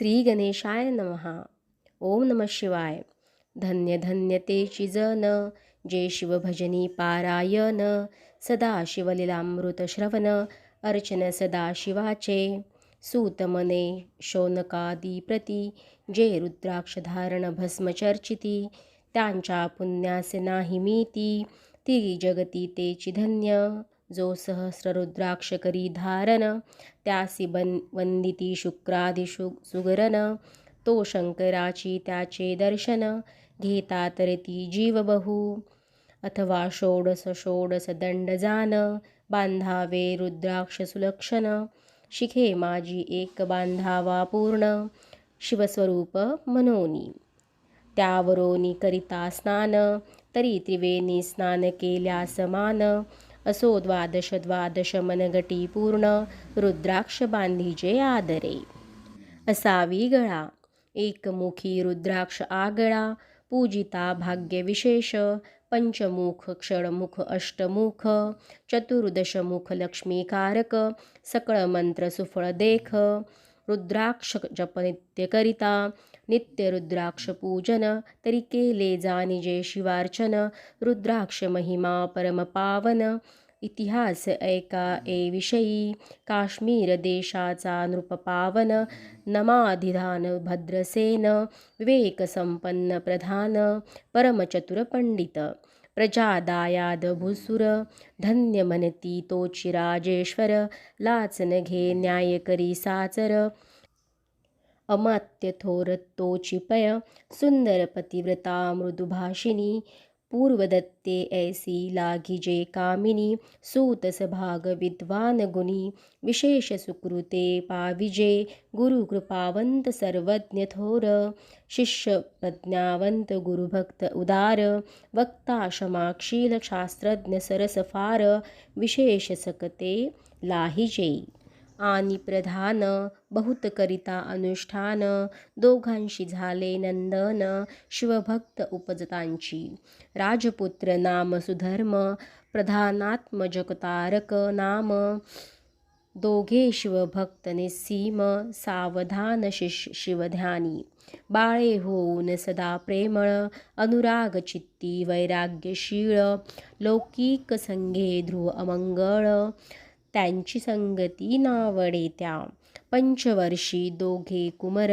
श्री गणेशाय नमः। ओम नम शिवाय। धन्य धन्य ते चिजन जे शिवभजनी पारायण। सदा शिवलीलामृत श्रवण। अर्चन सदा शिवाचे सूतमने शौनकादी प्रती। जे रुद्राक्षधारण भस्मचर्चिती त्यांच्या पुण्यास नाही मीती। ती जगती ते चिधन्य। जो सहस्र रुद्राक्ष करी धारण त्यासी बन वंदिती शुक्रादिशु सुगरन तो शंकराची त्याचे दर्शन घेता तर ती जीव बहु अथवा षोडस षोडस दंड जान बांधावे रुद्राक्ष सुलक्षण शिखे माझी एक बांधावा पूर्ण शिवस्वरूप मनोनी. त्यावरोनी करिता स्नान तरी त्रिवेणी स्नान केल्या समान असो द्वादश द्वादश मनगटी पूर्ण रुद्राक्ष बांधीजे आदरे। असावी गळा। एकमुखी रुद्राक्ष आगळा पूजिता भाग्यविशेष पंचमुख क्षणमुख अष्टमुख चतुर्दशमुख लक्ष्मीकारक सकळ मंत्र सुफळ देख रुद्राक्ष जप नित्य करिता नित्य रुद्राक्ष पूजन तरी केले जानिजे शिवार्चन रुद्राक्ष महिमा परमपावन इतिहास ऐका ए विषयी काश्मीर देशाचा नृपपावन नमाधिधान भद्रसेन विवेकसंपन्न प्रधान परमचतुर पंडित प्रजादायाद भूसुर धन्य मनती तोची राजेश्वर लाचन घे न्याय करी साचर अमात्य थोर तोची पय सुंदर पतिव्रता मृदुभाषिणी पूर्वदत्ते ऐसी लागिजे कामिनी सूत सभाग विद्वान गुणी विशेष सुकृते पाविजे गुरुकृपावंत सर्वज्ञ थोर। शिष्य प्रज्ञावंत गुरुभक्त उदार। वक्ता क्षमाक्षील शास्त्रज्ञ सरसफार विशेष सकते लाहिजे आणि प्रधान बहुत करिता अनुष्ठान दोघांशी झाले नंदन शिवभक्त उपजतांची. राजपुत्र नाम सुधर्म प्रधानात्मजकतारक नाम. दोघे शिवभक्त निस्सीम सावधान शिश शिवध्यानी. बाळे होऊन सदा प्रेमळ अनुराग चित्ती वैराग्यशीळ. लौकिक संघे ध्रुव अमंगळ. त्यांची संगती नावडे त्या. पंचवर्षी दोघे कुमर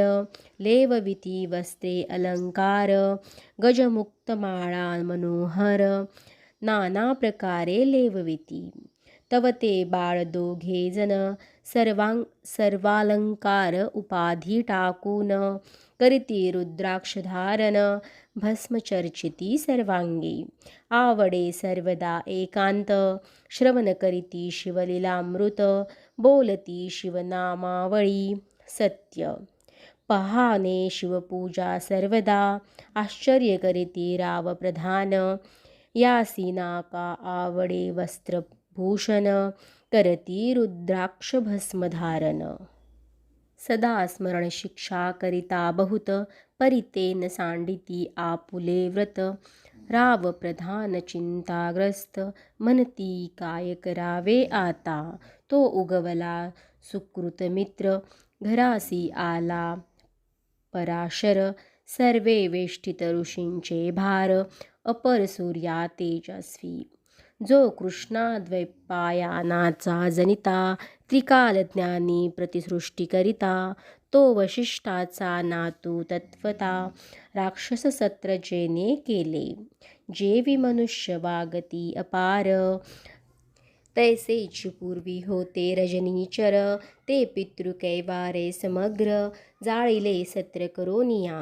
लेवविती वस्त्रे अलंकार गजमुक्त माळा मनोहर नाना प्रकारे लेवविती. तव ते बाळ दोघे जन सर्वांग सर्वालंकार उपाधी टाकून करीती रुद्राक्षधारण भस्मचर्चिती सर्वांगी आवडे सर्वदा एकांत। श्रवण करीती शिवलीलामृत। बोलती शिवनामावळी। सत्य। पहाने शिवपूजा सर्वदा। आश्चर्य करीती राव प्रधान यासी आवडे वस्त्रभूषण। करती रुद्राक्ष भस्मधारण सदा स्मरण शिक्षा करिता बहुत परितेन सांडिती आपुले व्रत। राव प्रधान चिंताग्रस्त मनती काय करावे आता? तो उगवला सुकृत मित्र घरासी आला पराशर। सर्वे वेष्टित ऋषींचे भार अपर सूर्या तेजस्वी। जो कृष्णाद्वैपायानाचा जनिता त्रिकालज्ञानी प्रतिसृष्टीकरिता तो वशिष्ठाचा नातू तत्वता राक्षस सत्र जेने केले. जेवी मनुष्य वागती अपार तैसेच पूर्वी होते रजनीचर ते पितृकैवारे समग्र जाळिले सत्र करोनिया.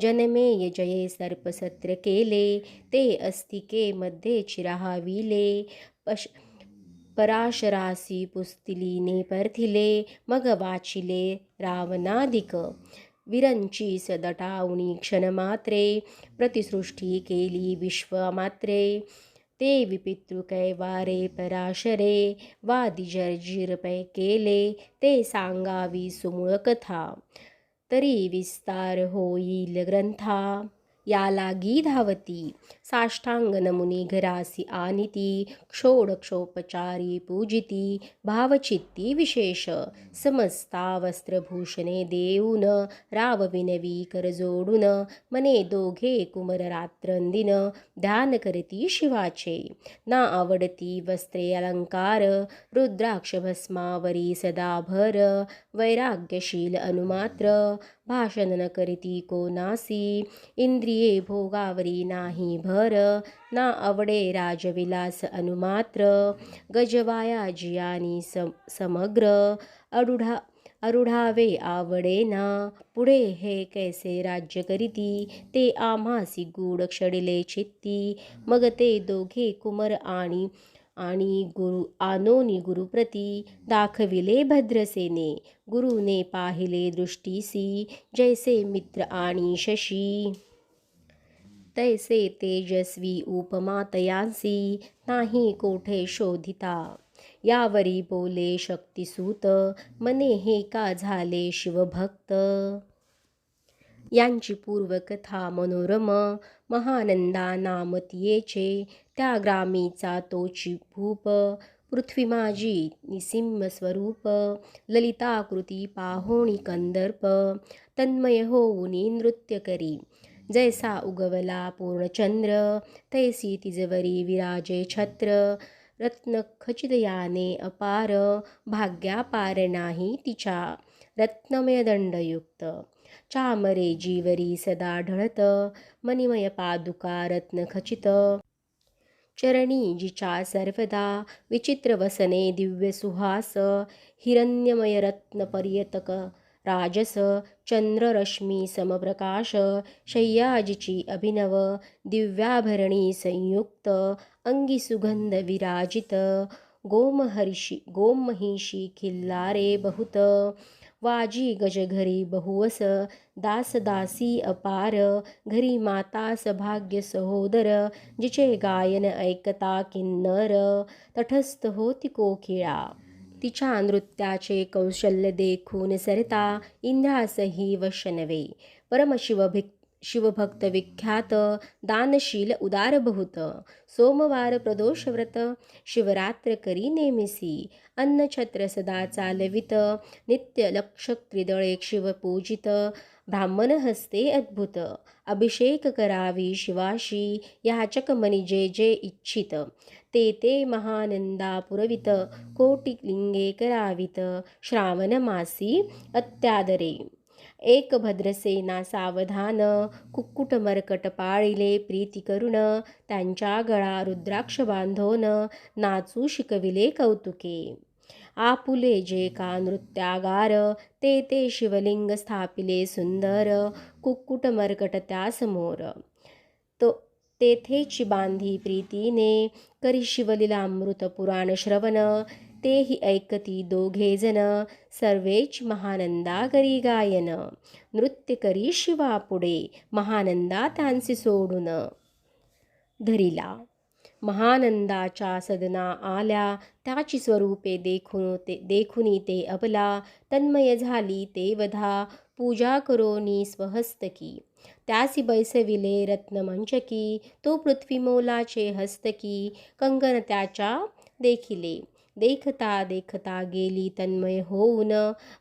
जनमेय जये सर्पसत्र केले ते अस्तिके मध्ये चिराहाविले पश पराशरासी पुस्तिलीने परथिले मग वाचिले रावणाधिक विरंची दटावणी क्षणमात्रे प्रतिसृष्टी केली विश्वमात्रे। ते विपितृकैवारे पराशरे वादिजर्जिरपै केले ते सांगावी सुमूळ कथा तरी विस्तार होईल ग्रंथा। यालागी धावती. साष्टांग नमुनी घरासी आनिती क्षोडक्षोपचारी पूजिती भावचित्ती विशेष. समस्ता वस्त्रभूषणे देऊन राव विनवी कर जोडून मने दोघे कुमर रात्रंदिन ध्यान करती शिवाचे. ना आवडती वस्त्रे अलंकार रुद्राक्ष भस्मावरी सदाभर वैराग्यशील अनुमात्र भाषण न करीती कोनासी इंद्रिये भोगावरी नाही भर ना आवडे राजविलास अनुमात्र गजवाया जियानी सम समग्र अडुढा अरुढावे आवडे ना पुढे हे कैसे राज्य करीती ते आम्हासी गूढ क्षडिले चित्ती मग ते दोघे कुमर आणि आणि गुरु आनोनी गुरुप्रती दाखविले भद्रसेने. गुरुने पाहिले दृष्टीसी जैसे मित्र आणि शशी. तैसे तेजस्वी उपमा तयांसी. नाही कोठे शोधिता. यावरी बोले शक्तिसूत. मने हे का झाले शिवभक्त. यांची पूर्वकथा मनोरम. महानंदा नामतियेचे त्या ग्रामीचा तोची भूप पृथ्वी माझी निसिंह स्वरूप ललिताकृती पाहोणी कंदर्प तन्मय होऊनी नृत्य करी. जैसा उगवला पूर्णचंद्र तैसी तिजवरी विराजे छत्र रत्न अपार भाग्यापार नाही तिच्या रत्नमय दंडयुक्त. चामरे जीवरी सदा ढळत मणिमय पादुका रत्नखचित चरणी जिचा सर्वदा विचित्र वसने दिव्य सुहास हिरण्यमय रत्न पर्यतक राजस चंद्ररश्मी समप्रकाश शय्याजिची अभिनव दिव्याभरणी संयुक्त अंगी सुगंध विराजित गोमहर्षी गोमहिषी खिल्लारे बहुत वाजी गजघरी बहुवस दासदासी अपार घरी माता सभाग्य सहोदर जिचे गायन ऐकता किन्नर तटस्थ होती कोकिळा. तिच्या नृत्याचे कौशल्य देखून सरता इंद्रासही वशनवे. परमशिवभिक शिवभक्त विख्यात दानशील उदार बहुत सोमवार प्रदोषव्रत शिवरात्र करी नेमिसी अन्नछत्र सदा चालवित नित्य लक्ष त्रिदळे शिवपूजित ब्राह्मण हस्ते अद्भुत अभिषेक करावी शिवाशी याचक मनी जे जे इच्छित ते ते महानंदा पुरवित कोटी लिंगे करावित श्रावण मासी अत्यादरे एक भद्रसेना सावधान कुक्कुट मरकट पाळिले प्रीती करुण त्यांच्या गळा रुद्राक्ष बांधोन नाचू शिकविले कौतुके. आपुले जे का नृत्यागार ते ते शिवलिंग स्थापिले सुंदर कुक्कुट मरकट त्यासमोर. तो तेथेची बांधी प्रीतीने करी शिवलीलामृत पुराण श्रवण तेही ऐकती दोघेजन सर्वेच महानंदा करी गायन। नृत्य करी शिवा पुढे महानंदा त्यांचे सोडून। धरिला महानंदाच्या सदना आल्या त्याची स्वरूपे देखून ते देखुनी ते अबला तन्मय झाली ते वधा पूजा करोनी स्वहस्तकी। त्यासी बैसविले रत्नमंचकी तो पृथ्वीमोलाचे हस्तकी कंगन त्याच्या देखिले। देखता देखता गेली तन्मय होऊन.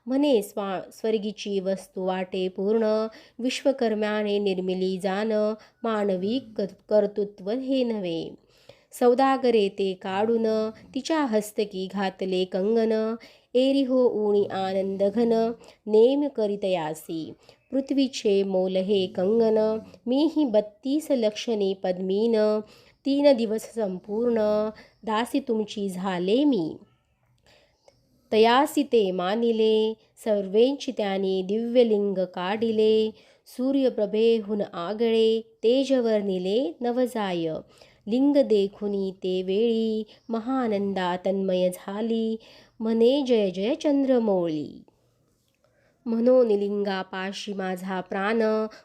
म्हणे स्वा स्वर्गीची वस्तू वाटे पूर्ण. विश्वकर्म्याने निर्मिली जाण. मानवी कर्तृत्व हे नव्हे. सौदागरे ते काढून तिच्या हस्तकी घातले कंगन. एरी हो उणी आनंद घन. नेम करितयासी पृथ्वीचे मोल हे कंगन. मीही बत्तीस लक्षणे पद्मीन. तीन दिवस संपूर्ण दासी तुमची झाले मी. तयासी ते मानिले सर्वेंची त्याने दिव्यलिंग काढिले सूर्यप्रभेहून आगळे तेजवर्णिले नवजाय. लिंग देखुनी ते वेळी महानंदा तन्मय झाली मने जय जय चंद्रमौळी म्हणून माझा प्राण.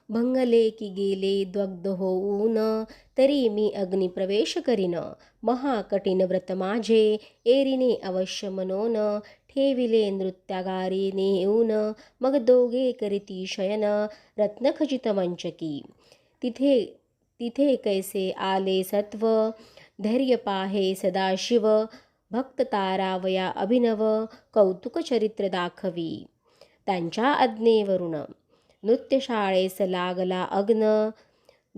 भंगले की गेले द्वग्ध होऊन तरी मी अग्निप्रवेश करीन. महाकठीण व्रत माझे एरीने अवश्य मनोन. ठेविले नृत्यागारी नेऊन. मग दोघे करीती शयन रत्नखचित मंचकी तिथे तिथे कैसे आले सत्व? धैर्य पाहे सदाशिव. भक्त तारावया अभिनव. कौतुक चरित्र दाखवी. त्यांच्या आज्ञेवरून. नृत्यशाळेस लागला अग्न.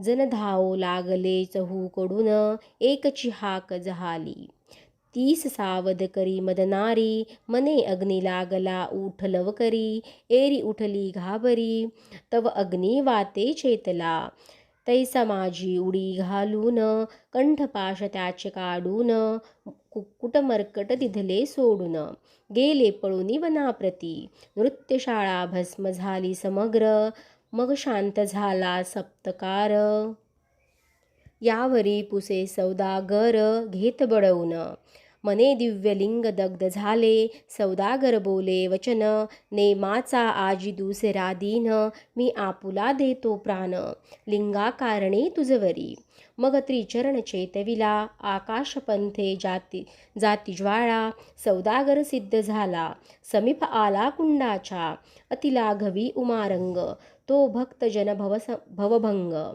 जनधाव लागले चहूकडून. एकची हाक जहाली. तीस सावध करी मदनारी. मने अग्नी लागला उठ लवकरी. एरी उठली घाबरी. तव अग्नी वाते चेतला. तैसा माझी उडी घालून कंठपाश त्याचे काढून कुक्कुट मर्कट तिथले सोडून. गेले पळूनी वनाप्रती. नृत्यशाळा भस्म झाली समग्र. मग शांत झाला सप्तकार. यावरी पुसे सौदागर घेत बडवून. मने दिव्यलिंग दग्ध झाले सौदागर बोले वचन नेमाचा आजी दुसरा दिन मी आपुला देतो प्राण. लिंगाकारणे तुझवरी मग त्रिचरण चेतविला आकाशपंथे जाती जाती ज्वाळा सौदागर सिद्ध झाला. समीप आला कुंडाच्या अतिलाघवी उमारंग तो भक्तजन भवस भवभंग.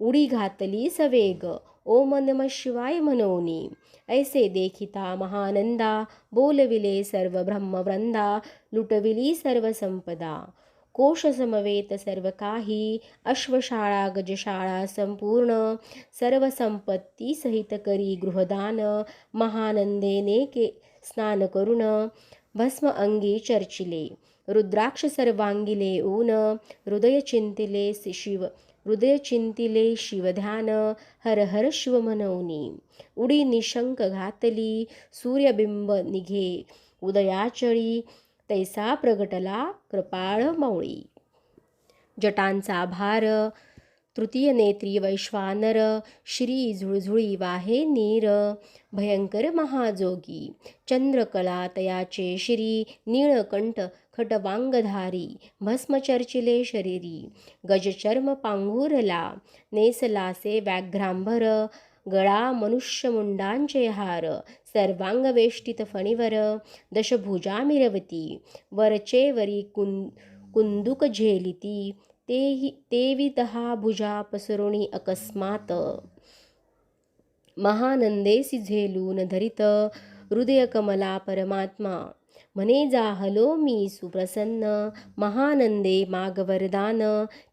उडी घातली सवेग ओम नम शिवाय मनोनी. ऐसे देखिता महानंदा बोलविले सर्व ब्रह्मवृंदा लुटविली सर्व संपदा कोश समवेत सर्व काही अश्वशाळा गजशाळा संपूर्ण सर्व संपत्ती सहित करी गृहदान महानंदेने के स्नान करून भस्म अंगी चर्चिले। रुद्राक्ष सर्वांगिले ऊन हृदय चिंतिले शिव हृदय चिंतिले शिवध्यान हर हर शिव मनवनी उडी निशंक घातली सूर्यबिंब निघे. उदयाचळी तैसा प्रगटला कृपाळ मौळी. जटांचा भार तृतीय नेत्री वैश्वानर श्री झुळझुळी वाहे नीर भयंकर महाजोगी चंद्रकला तयाचे श्री नीळकंठ खटवांगधारी भस्मचर्चिले शरीरी गजचर्म पांघुरला नेसलासे व्याघ्रांभर गळा मनुष्यमुंडांचे हार सर्वांगवेष्टित फणीवर दशभुजा मिरवती वरचे वरी कुं कुंदुक झेलिती तेही तेवी भुजा पसरुणी अकस्मात। महानंदे सिझेलून धरित हृदय कमला परमात्मा। म्हणे जाहलो मी सुप्रसन्न। महानंदे मागवरदान।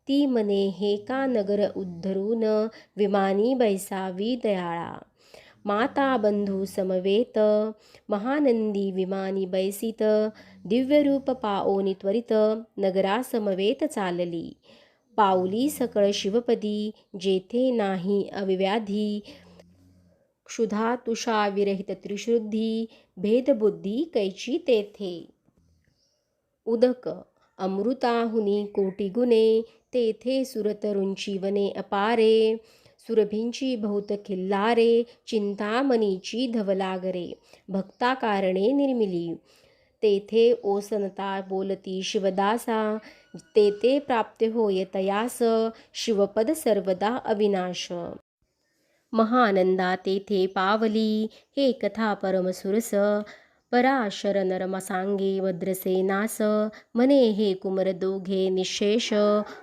ती मने हे का नगर उद्धरून। विमानी बैसावी दयाळा। माता बंधू समवेत। महानंदी विमानी बैसित। दिव्यरूप पाओनी त्वरित नगरासमवेत चालली. पाऊली सकळ शिवपदी जेथे नाही अविव्याधी क्षुधा तुषा विरहित त्रिशुद्धी भेदबुद्धी कैची तेथे. उदक अमृताहुनी कोटी गुणे तेथे सुरतरुंची वने अपारे सुरभींची बहुत खिल्लारे चिंतामणीची धवलागरे भक्ता कारणे निर्मिली. तेथे ओसनता बोलती शिवदासा तेथे प्राप्त होय तयास शिवपद सर्वदा अविनाश. महानंदा तेथे पावली हे कथा परमसुरस पराशर नरमसांगे वद्रसे नास मने हे कुमर दोघे निशेष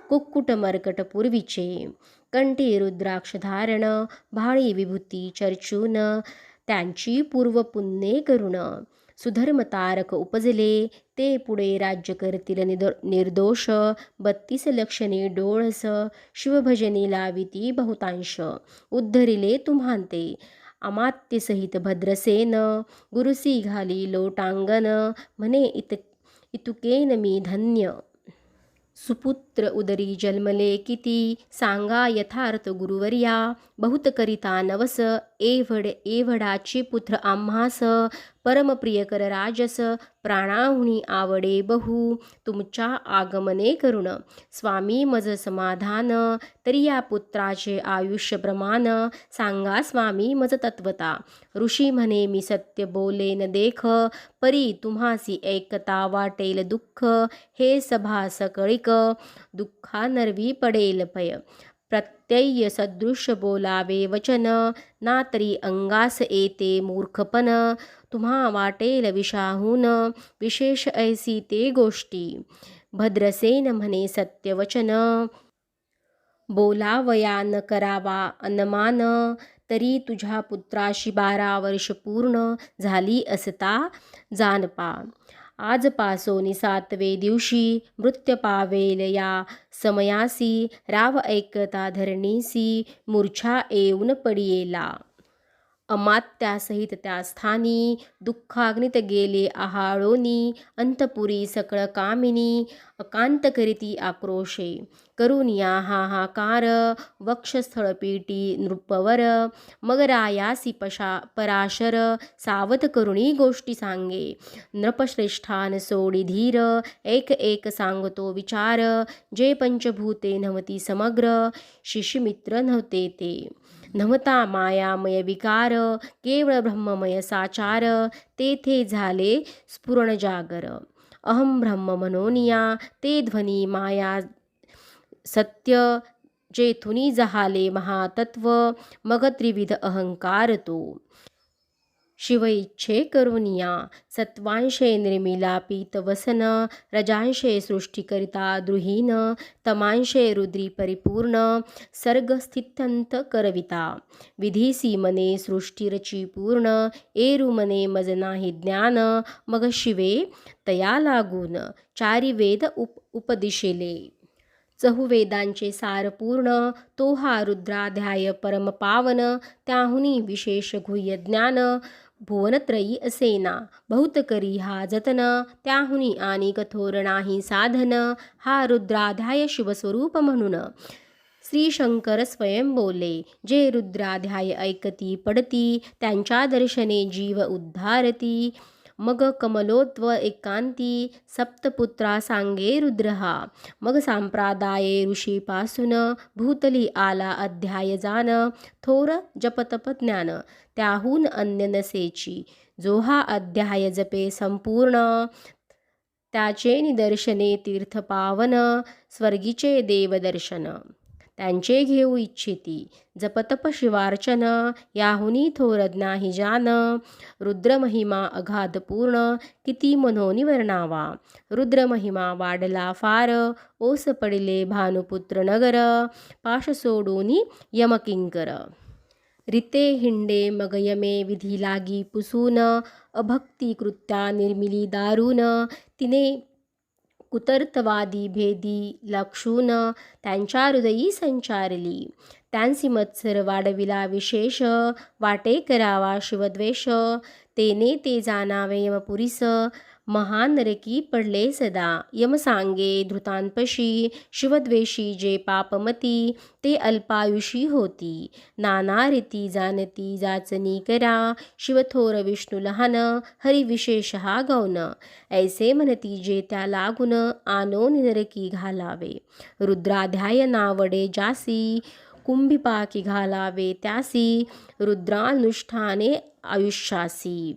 कुक्कुट मर्कट पूर्वीचे. कंठी रुद्राक्ष धारण भाळी विभूती चर्चून त्यांची पूर्व पुण्ये सुधर्म तारक उपजले. ते पुढे राज्य करतील निदो निर्दोष. बत्तीस लक्षणे डोळस. शिवभजनी लाविती बहुतांश. उद्धरिले तुम्हांते. अमात्यसहित भद्रसेन. गुरुसी घाली लोटांगन म्हणे इत इतुकेन मी धन्य. सुपुत्र उदरी जन्मले किती? सांगा यथार्थ गुरुवर्या. बहुत करिता नवस. एवढ एवढाची पुत्र आम्हास. परमप्रियकर राजस प्राणाहुनी आवडे बहु तुमच्या आगमने करुण. स्वामी मज समाधान तरी या पुत्राचे आयुष्य प्रमाण. सांगा स्वामी मज तत्वता. ऋषी म्हणे मी सत्य बोले न देख परी तुम्हासी ऐकता वाटेल दुःख. हे सभा सकळिक दुःखा नरवी पडेल पय प्रत्यय सदृश बोलावे वचन ना तरी अंगास येते मूर्खपण. तुम्हा वाटेल विषाहून विशेष ऐसी ते गोष्टी. भद्रसेन म्हणे सत्यवचन. बोलावया न करावा अनमान तरी तुझ्या पुत्राशी बारा वर्ष पूर्ण झाली असता जानपा आजपासोनी सातवे दिवशी मृत्य पावेल या समयासी राव ऐकता धरणीसी मूर्छा येऊन पडियेला. अमात्यासहित त्या स्थानी दुःखाग्नित गेले आहाळोनी अंतपुरी सकळ कामिनी अकांत करीती आक्रोशे. करून या हाहाकार वक्षस्थळपीटी नृपवर. मगरायासी पशा पराशर सावत करुणी गोष्टी सांगे. नृपश्रेष्ठान सोडी धीर एक एक सांगतो विचार. जे पंचभूते नव्हती समग्र शिशिमित्र नव्हते ते. नव्हता मायामय विकार केवळ ब्रह्ममय साचार तेथे झाले स्फुरण जागर अहम ब्रह्म मनोनिया ते ध्वनी माया सत्य जेथुनी जहाले महातत्व मग त्रिविध अहंकार तो. शिव इच्छे करुनिया सत्वांशे निर्मिला पीतवसन रजांशे सृष्टीकरिता द्रुहीन तमांशे रुद्री परिपूर्ण सर्गस्थित्यंत करविता। विधीसी मने सृष्टीरची पूर्ण एरुमने मज नाही ज्ञान मग शिवे तया लागून चारी वेद उप उपदिशेले। चहुवेदांचे सार पूर्ण तो हा रुद्राध्याय परमपावन त्याहुनी विशेष गुह्य ज्ञान भुवनत्रयी असेना। बहुत करी हा जतन त्याहुनी आणि कथोर नाही साधन हा रुद्राध्याय शिवस्वरूप म्हणून। श्री शंकर स्वयं बोले जे रुद्राध्याय ऐकती पडती त्यांच्या दर्शने जीव उद्धारती। मग कमलोत्व एकांती सप्तपुत्रा सांगे रुद्रहा. मग सांप्रादाये ऋषीपासून भूतली आला अध्याय जान थोर जपतप ज्ञान. त्याहून अन्य नसेची. जो हा अध्याय जपे संपूर्ण त्याचे निदर्शने तीर्थ पावन स्वर्गीचे देवदर्शन. त्यांचे घेऊ इच्छिती. जपतप शिवार्चन याहुनी थोरज्ञा नाही जान. रुद्रमहिमा अगाध पूर्ण किती मनोनी वर्णावा रुद्रमहिमा वाढला फार ओस पडिले भानुपुत्र नगर. पाश सोडूनी यमकिंकर. रिते हिंडे मगयमे विधी लागी पुसून अभक्ती कृत्या निर्मिली दारुण. तिने कुतर्तवादी भेदी लक्षून त्यांच्या हृदयी संचारली. त्यांसी मत्सर वाढविला विशेष वाटे करावा शिवद्वेष. तेने ते जाणावे यमपुरीस महान नरकी पडले सदा. यम सांगे धृतांपशी शिवद्वेषी जे पापमती ते अल्पायुषी होती. नाना रीती जाणती जाचनी करा शिवथोर विष्णू लहान हरिविशेष हा गौन ऐसे म्हणती जे त्या लागून आनो निनरकी घालावे. रुद्राध्याय नावडे जासी कुंभिपाकी घालावे त्यासी रुद्रानुष्ठाने आयुष्यासी.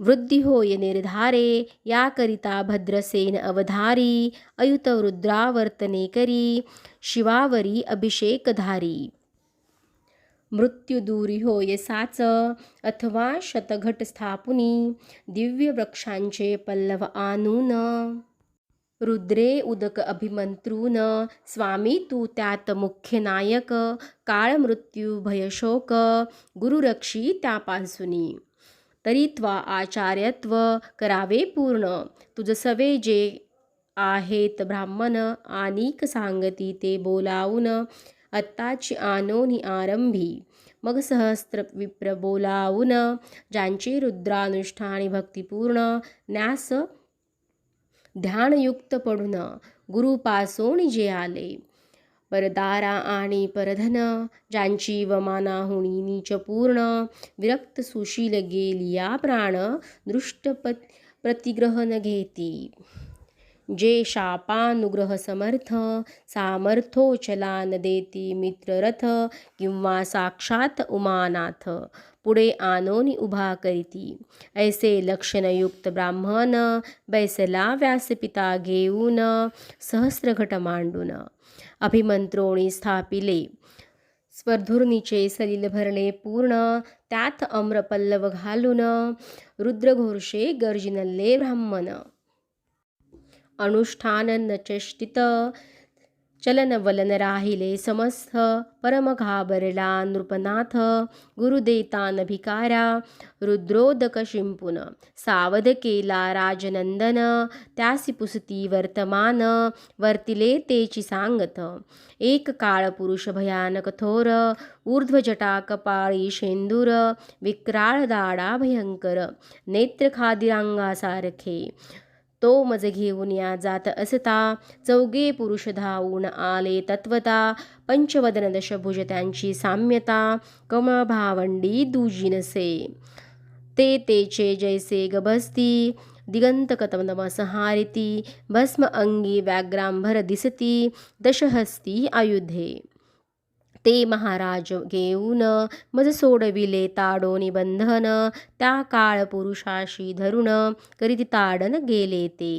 वृद्धी होय निर्धारे याकरिता भद्रसेन अवधारी अयुत रुद्रावर्तने करी शिवावरी अभिषेकधारी। मृत्यू दूरी होय साच अथवा शतघट स्थापुनी दिव्य वृक्षांचे पल्लव आणून। रुद्रे उदक अभिमंत्रून स्वामी तू त्यात मुख्य नायक काळ मृत्यू भयशोक गुरुरक्षी त्यापासूनी तरी त्वा आचार्यत्व करावे पूर्ण. तुझ सवे जे आहेत ब्राह्मण आनिक सांगती ते बोलावून आत्ताची आनोनी आरंभी. मग सहस्त्र विप्र बोलावून ज्यांची रुद्रानुष्ठानी भक्तिपूर्ण न्यास ध्यानयुक्त पडून गुरुपासोण जे आले. परदारा आणि परधन ज्यांची वमानाहुणी नीच पूर्ण विरक्त सुशील गेलिया प्राण दृष्ट प्रतिग्रहण घेती. जे शापानुग्रह समर्थ सामर्थोचलान देती मित्ररथ किंवा साक्षात उमानाथ. पुढे आनोनी उभा करीती. ऐसे लक्षणयुक्त ब्राह्मण बैसला व्यासपिता घेऊन सहस्रघट मांडून. अभिमंत्रोणी स्थापिले. स्पर्धुर्नीचे सलील भरले पूर्ण त्यात अम्रपल्लव घालून रुद्रघोषे गर्जिनल्ले ब्राह्मण. अनुष्ठान चेष्टित चलन वलन राहिले समस्थ परमघाबरला नृपनाथ गुरुदेतान भिकारा रुद्रोदक शिंपुन सावध केला राजनंदन त्यासी पुसती वर्तमान वर्तिले तेची सांगत. एक काळ पुरुष भयानक थोर ऊर्ध्वजटा कपाळी शेंदूर विक्राळ दाडा भयंकर नेत्र खादिरांगासारखे. तो मज घेऊन या जात असता. चौगे पुरुष धावून आले तत्वता. पंचवदन दशभुज त्यांची साम्यता. कमभावंडी दुजी नसे ते तेचे जैसे गभस्ती. दिगंत संहारिती. भस्म अंगी व्याग्रांभर दिसती. दशहस्ती आयुधे ते महाराज घेऊन मज सोडविले ताडोनी बंधन. त्या काळ पुरुषाशी धरुण करीत ताडन गेले ते.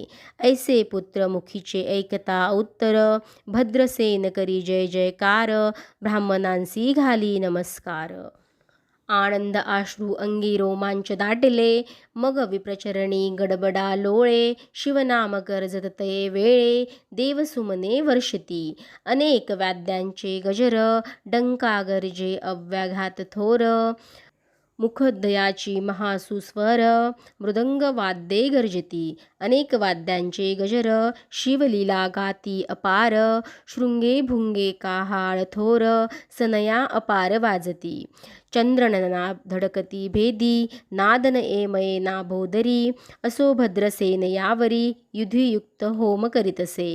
ऐसे पुत्र मुखीचे ऐकता उत्तर भद्रसेन करी जय जयकार ब्राह्मणांसी घाली नमस्कार. आनंद आश्रू अंगी रोमांच दाटले. मग विप्रचरणी गडबडा लोळे शिवनाम कर्जत वेळे देवसुमने वर्षती. अनेक वाद्यांचे गजर डंका गरजे अव्याघात थोर मुखदयाची महासुस्वर मृदंग वाद्ये गर्जती. अनेक वाद्यांचे गजर शिवलीला गाती अपार शृंगे भुंगे काहाळ थोर सनया अपार वाजती. चंद्रनना धडकती भेदी नादन एमये नाभोदरी असो भद्रसेन यावरी युधियुक्त होम करीतसे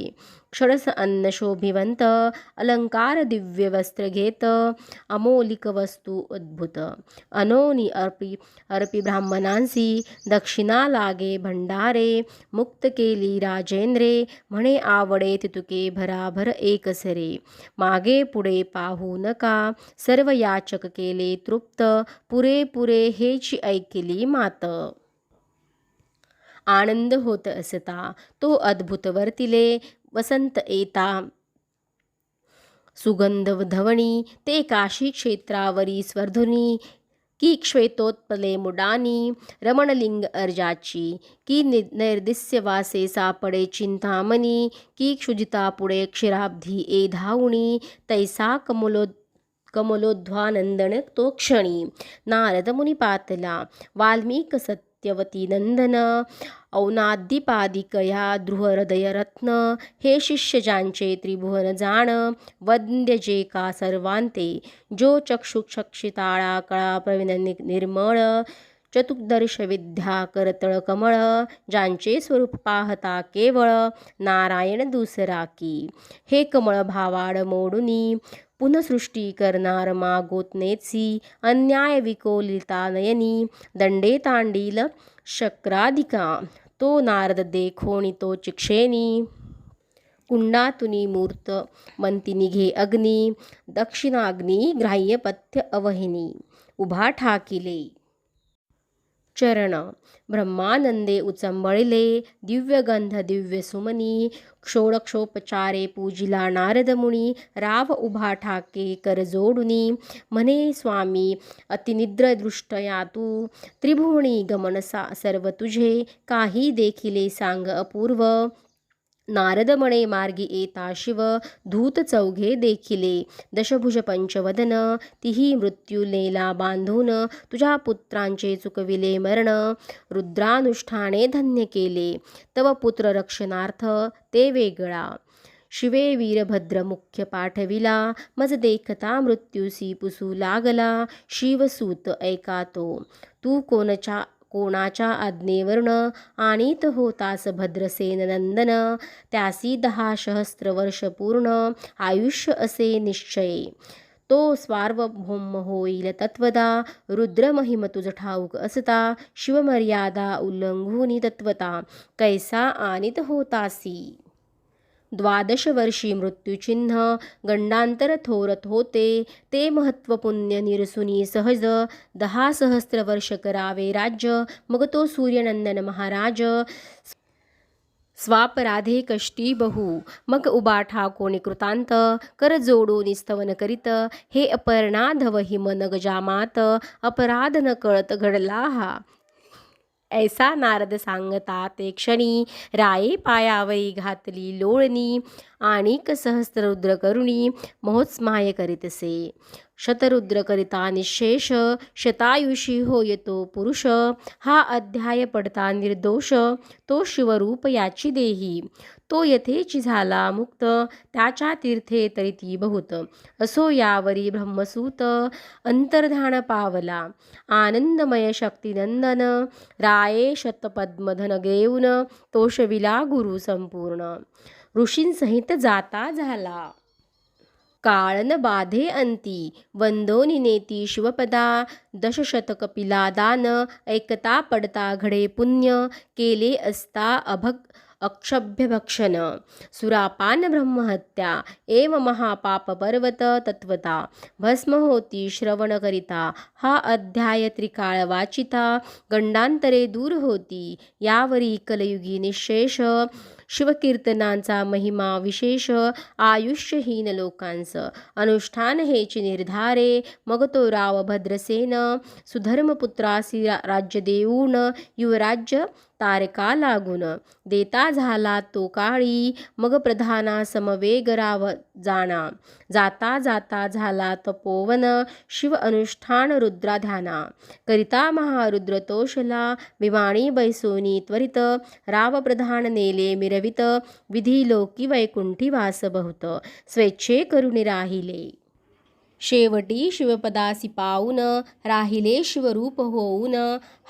षडस अन्न शोभिवंत अलंकार दिव्य वस्त्र घेत अमोलिक वस्तू अद्भुत अनोनी अर्पी अर्पी ब्राह्मणांसी दक्षिणा लागे भंडारे मुक्त केली राजेंद्रे म्हणे आवडे तितुके भराभर एकसरे मागे पुढे पाहू नका सर्व याचक केले तृप्त पुरे हेची ऐकली मात. आनंद होत असता तो अद्भुत वर्तिले वसंत येता. सुगंध धवणी ते काशी क्षेत्रावरी स्वर्धुनी की श्वेतोत्पले मुडानी रमणलिंग अर्जाची की निर्दिस्य वासे सापडे चिंतामणी की क्षुजिता पुढे क्षीराब्धी ए धावणी तैसा कमलो कमलोध्वानंदन तो क्षणी. नारद मुनी पातला सत्यवती नंदन औनादिपादिकया रत्न हे शिष्य ज्यांचे त्रिभुवन जाण वंद्य जे का सर्वांते जो चक्षुक्षक्षिताळा कळा प्रवीण निर्मळ चतुर्दर्श विद्या करतळ कमळ ज्यांचे स्वरूप पाहता केवळ नारायण दुसरा की. हे कमळ भावाड मोडुनी पुनसृष्टी करणार मागोतनेची अन्याय विकोलिता नयनी दंडे तांडील शक्राधिका तो नारद देखोणी तो चिक्षेनी कुंडातुनी मूर्त मंती निघे अग्नी दक्षिणाग्नी ग्राह्यपथ्य अवहिनी उभा ठाकिले चरण। ब्रह्मानंदे उचंबळले दिव्यगंध दिव्य सुमनी क्षोडक्षोपचारे पूजिला नारदमुनी राव उभा ठाके करजोडुनी म्हणे स्वामी अतिनिद्र दृष्टया तू त्रिभुवणी गमन सा सर्व तुझे काही देखिले सांग अपूर्व। नारद म्हणे मार्गी येता शिव धूत चौघे देखिले। दशभुज पंचवदन तिही मृत्यू नेला बांधून। तुझ्या पुत्रांचे चुकविले मरण रुद्रानुष्ठाने धन्य केले। तव पुत्र रक्षणार्थ ते वेगळा। शिवे वीरभद्र मुख्य पाठविला मज देखता मृत्यूसी पुसू लागला शिवसूत ऐका तो। तू कोणच्या कोणाच्या आज्ञेवर्ण आणीत होतास भद्रसेन नंदन. त्यासी दहा सहस्त्र वर्ष पूर्ण. आयुष्य असे निश्चये. तो स्वार्वभौम होईल तत्वदा. रुद्रमहिम तुझ ठाऊक असता. शिवमर्यादा उल्लंघुनी तत्वता. कैसा आणीत होतासी द्वादश वर्षी मृत्यूचिन्ह गंडांतर थोरत होते ते महत्त्वपुण्य निरसुनी सहज दहा सहस्र वर्ष करावे राज्य मग तो सूर्यनंदन महाराज। स्वापराधे कष्टी बहु मग उबा ठाकोणी कृतांत कर जोडो निस्तवन करीत हे अपर्णाधव हिम न गजामात अपराध न कळत घडला हा ऐसा नारद सांगता ते क्षणी राये पायावरी घातली लोळणी आणिक सहस्ररुद्र करुणी महोत्स्माय करीतसे शतरुद्र करिता निशेष शतायुषी हो येतो पुरुष हा अध्याय पडता निर्दोष तो शिवरूप याची देही. तो यथेची झाला मुक्त त्याच्या तीर्थे तरी ती बहुत. असो यावरी ब्रह्मसूत अंतर्धान पावला. आनंदमय शक्तिनंदन राये शतपद्मधन घेऊन तोषविला गुरु संपूर्ण. ऋषींसहित जाता झाला. काळन बाधे अंती वंदोनी नेती शिवपदा. दशशतक पिला दान ऐकता पडता घडे पुण्य केले असता अभक अक्षभ्यभक्षण। सुरापान ब्रह्महत्या एव महापाप पर्वत तत्वता भस्म होती श्रवण करिता हा अध्याय त्रिकाळ वाचिता गंडांतरे दूर होती यावरी कलयुगी निशेष। शिवकीर्तनांचा महिमा विशेष आयुष्यहीन लोकांस अनुष्ठान हेची निर्धारे मग तो राव भद्रसेन सुधर्मपुत्रासी राज्य देऊन युवराज्य तारका लागून. देता झाला तो काळी मग प्रधाना समवेग राव जाणा. जाता जाता झाला तपोवन शिव अनुष्ठान रुद्राध्याना. करिता महारुद्र तोषला विमाणी बैसोनी त्वरित राव प्रधान नेले कळवित विधी लोकी वैकुंठी वास बहुत स्वेच्छे करुणी राहिले. शेवटी शिवपदासी पाऊन राहिले शिवरूप होऊन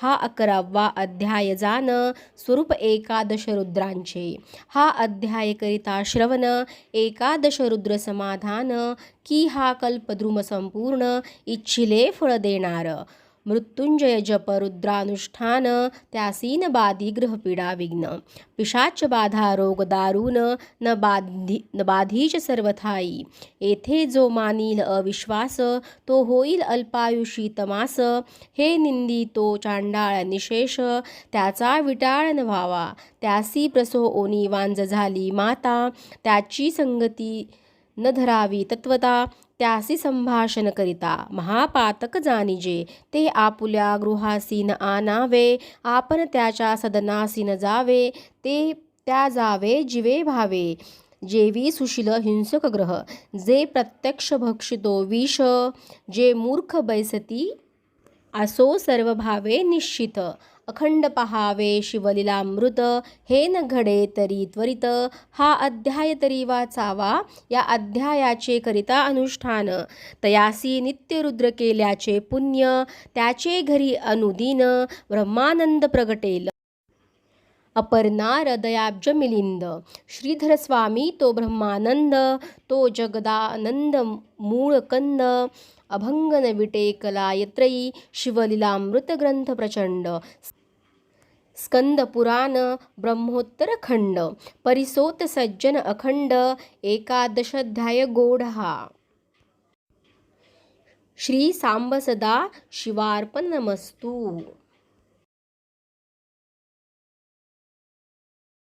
हा अकरावा अध्याय जान स्वरूप एकादश रुद्रांचे. हा अध्याय करिता श्रवण एकादश रुद्र समाधान की हा कल्पद्रुम संपूर्ण इच्छिले फळ देणार. मृत्युंजय जप रुद्रानुष्ठान त्यासीन बाधी ग्रहपीडा विघ्न। पिशाच बाधा रोग दारुण न बाधी न बाधीच सर्वथाई येथे जो मानील अविश्वास तो होईल अल्पायुषी तमास। हे निंदी तो चांडाळ निशेष त्याचा विटाळ न व्हावा। त्यासी प्रसो ओनी वांज झाली माता त्याची संगती न धरावी तत्वता। त्यासी संभाषण करिता महापातक जाणीजे ते आपुल्या गृहासी न आणावे आपण त्याच्या सदनासीन जावे ते त्या जावे जिवे भावे. जेवी सुशील हिंसक ग्रह जे प्रत्यक्ष भक्षितो विष जे मूर्ख बैसती असो सर्व भावे निश्चित. अखंड पहावे शिवलीलामृत. हे न घडे तरी त्वरित हा अध्याय तरी वाचावा. या अध्यायाचे करिता अनुष्ठान. तयासी नित्यरुद्र केल्याचे पुण्य त्याचे घरी अनुदिन ब्रह्मानंद प्रगटेल. अपर्णा हृदयाब्ज मिलिंद श्रीधर स्वामी तो ब्रह्मानंद तो जगदानंद मूळ कंद अभंगन विटेकला यत्रयी शिवलीलामृतग्रंथ प्रचंड स्कंद पुराण ब्रह्मोत्तर खंड परिसोत सज्जन अखंड एकादशाध्याय गोढा श्री सांब सदा शिवार्पण नमस्तू